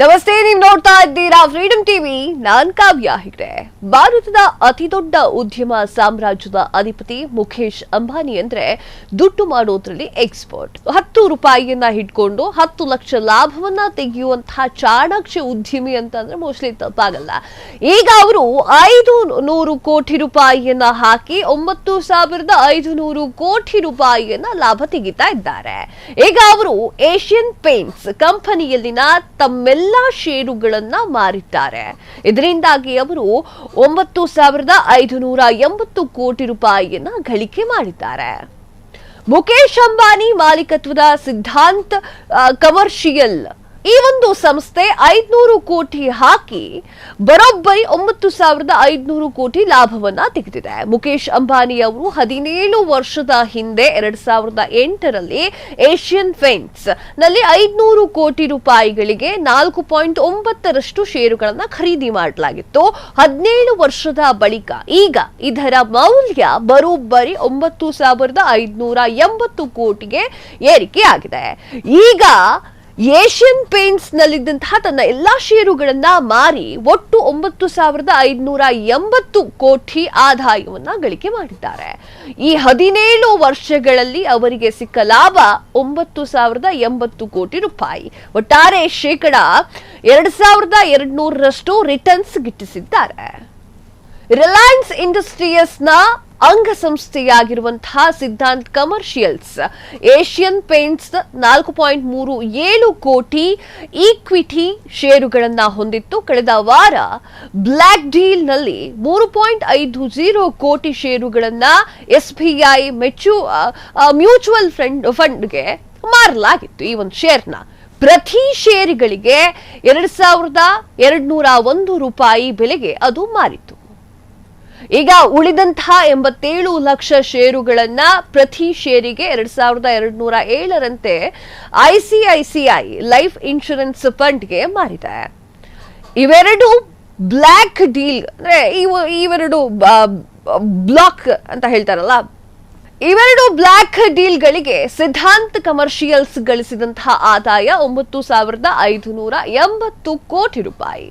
ನಮಸ್ತೆ, ನೀವು ನೋಡ್ತಾ ಇದ್ದೀರಾ ಫ್ರೀಡಂ ಟಿವಿ ನಾನ್ ಕಾವ್ಯ ಹೆಗ್ಡೆ ಭಾರತದ ಅತಿ ದೊಡ್ಡ ಉದ್ಯಮ ಸಾಮ್ರಾಜ್ಯದ ಅಧಿಪತಿ ಮುಖೇಶ್ ಅಂಬಾನಿ ಅಂದ್ರೆ ದುಡ್ಡು ಮಾಡೋದ್ರಲ್ಲಿ ಎಕ್ಸ್ಪರ್ಟ್ ಹತ್ತು ರೂಪಾಯಿಯನ್ನ ಹಿಡ್ಕೊಂಡು ಹತ್ತು ಲಕ್ಷ ಲಾಭವನ್ನ ತೆಗೆಯುವಂತಹ ಚಾಣಾಕ್ಷ ಉದ್ಯಮಿ ಅಂತ ಅಂದ್ರೆ ಮೋಸ್ಟ್ಲಿ ತಪ್ಪಾಗಲ್ಲ. ಈಗ ಅವರು ಐದು ನೂರು ಕೋಟಿ ರೂಪಾಯಿಯನ್ನ ಹಾಕಿ ಒಂಬತ್ತು ಸಾವಿರದ ಐದು ನೂರು ಕೋಟಿ ರೂಪಾಯಿಯನ್ನ ಲಾಭ ತೆಗಿತಾ ಇದ್ದಾರೆ. ಈಗ ಅವರು ಏಷ್ಯನ್ ಪೇಂಟ್ಸ್ ಕಂಪನಿಯಲ್ಲಿನ ತಮ್ಮೆಲ್ಲ ಷೇರುಗಳನ್ನ ಮಾರಿದ್ದಾರೆ. ಇದರಿಂದಾಗಿ ಅವರು ಒಂಬತ್ತು ಸಾವಿರದ ಐದು ನೂರ ಎಂಬತ್ತು ಕೋಟಿ ರೂಪಾಯಿಯನ್ನ ಗಳಿಕೆ ಮಾಡಿದ್ದಾರೆ. ಮುಖೇಶ್ ಅಂಬಾನಿ ಮಾಲೀಕತ್ವದ ಸಿದ್ಧಾಂತ್ ಕಮರ್ಷಿಯಲ್ ಈ ಒಂದು ಸಂಸ್ಥೆ ಐದ್ನೂರು ಕೋಟಿ ಹಾಕಿ ಬರೋಬ್ಬರಿ ಒಂಬತ್ತು ಸಾವಿರದ ಐದ್ನೂರು ಕೋಟಿ ಲಾಭವನ್ನ ತೆಗೆದಿದೆ. ಮುಕೇಶ್ ಅಂಬಾನಿ ಅವರು ಹದಿನೇಳು ವರ್ಷದ ಹಿಂದೆ ಎರಡ್ ಸಾವಿರದ ಎಂಟರಲ್ಲಿ ಏಷ್ಯನ್ ಫೆಂಟ್ಸ್ನಲ್ಲಿ ಐದ್ನೂರು ಕೋಟಿ ರೂಪಾಯಿಗಳಿಗೆ ನಾಲ್ಕು ಪಾಯಿಂಟ್ ಒಂಬತ್ತರಷ್ಟು ಷೇರುಗಳನ್ನ ಖರೀದಿ ಮಾಡಲಾಗಿತ್ತು. ಹದಿನೇಳು ವರ್ಷದ ಬಳಿಕ ಈಗ ಇದರ ಮೌಲ್ಯ ಬರೋಬ್ಬರಿ ಒಂಬತ್ತು ಸಾವಿರದ ಐದ್ನೂರ ಎಂಬತ್ತು ಕೋಟಿಗೆ ಏರಿಕೆಯಾಗಿದೆ. ಈಗ ಏಷ್ಯನ್ ಪೇಂಟ್ಸ್ ನಲ್ಲಿದ್ದಂತಹ ತನ್ನ ಎಲ್ಲಾ ಷೇರುಗಳನ್ನ ಮಾರಿ ಒಟ್ಟು ಒಂಬತ್ತು ಸಾವಿರದ ಐದುನೂರ ಎಂಬತ್ತು ಕೋಟಿ ಆದಾಯವನ್ನ ಗಳಿಕೆ ಮಾಡಿದ್ದಾರೆ. ಈ ಹದಿನೇಳು ವರ್ಷಗಳಲ್ಲಿ ಅವರಿಗೆ ಸಿಕ್ಕ ಲಾಭ ಒಂಬತ್ತು ಸಾವಿರದ ಎಂಬತ್ತು ಕೋಟಿ ರೂಪಾಯಿ. ಒಟ್ಟಾರೆ ಶೇಕಡ ಎರಡ್ ಸಾವಿರದ ಎರಡ್ ನೂರರಷ್ಟು ರಿಟರ್ನ್ಸ್ ಗಿಟ್ಟಿಸಿದ್ದಾರೆ ರಿಲಯನ್ಸ್ ಇಂಡಸ್ಟ್ರಿಯಸ್ನ ಅಂಗಸಂಸ್ಥೆಯಾಗಿರುವಂತಹ ಸಿದ್ಧಾಂತ್ ಕಮರ್ಷಿಯಲ್ಸ್. ಏಷ್ಯನ್ ಪೇಂಟ್ಸ್ ನಾಲ್ಕು ಪಾಯಿಂಟ್ ಮೂರು ಏಳು ಕೋಟಿ ಈಕ್ವಿಟಿ ಷೇರುಗಳನ್ನ ಹೊಂದಿತ್ತು. ಕಳೆದ ವಾರ ಬ್ಲ್ಯಾಕ್ ಡೀಲ್ನಲ್ಲಿ ಮೂರು ಪಾಯಿಂಟ್ ಐದು ಜೀರೋ ಕೋಟಿ ಷೇರುಗಳನ್ನ ಎಸ್ಬಿಐ ಮೆಚು ಮ್ಯೂಚುವಲ್ ಫಂಡ್ ಫಂಡ್ಗೆ ಮಾರಲಾಗಿತ್ತು ಈ ಒಂದು ಶೇರ್ನ ಪ್ರತಿ ಷೇರುಗಳಿಗೆ ಎರಡು ಸಾವಿರದ ಎರಡ್ ನೂರ ಒಂದು ರೂಪಾಯಿ ಬೆಲೆಗೆ ಅದು ಮಾರಿತು ಈಗ ಉಳಿದಂತಹ ಎಂಬತ್ತೇಳು ಲಕ್ಷ ಷೇರುಗಳನ್ನ ಪ್ರತಿ ಷೇರಿಗೆ ಎರಡ್ ಸಾವಿರದ ಎರಡ್ ನೂರ ಏಳರಂತೆ ಐಸಿಐಸಿಐ ಲೈಫ್ ಇನ್ಶೂರೆನ್ಸ್ ಫಂಡ್ಗೆ ಮಾರಿದೆ. ಇವೆರಡು ಬ್ಲ್ಯಾಕ್ ಡೀಲ್ ಅಂದ್ರೆ ಇವು ಇವೆರಡು ಬ್ಲಾಕ್ ಅಂತ ಹೇಳ್ತಾರಲ್ಲ, ಇವೆರಡು ಬ್ಲ್ಯಾಕ್ ಡೀಲ್ಗಳಿಗೆ ಸಿದ್ಧಾಂತ್ ಕಮರ್ಷಿಯಲ್ಸ್ ಗಳಿಸಿದಂತಹ ಆದಾಯ ಒಂಬತ್ತು ಸಾವಿರದ ಐದು ನೂರ ಎಂಬತ್ತು ಕೋಟಿ ರೂಪಾಯಿ.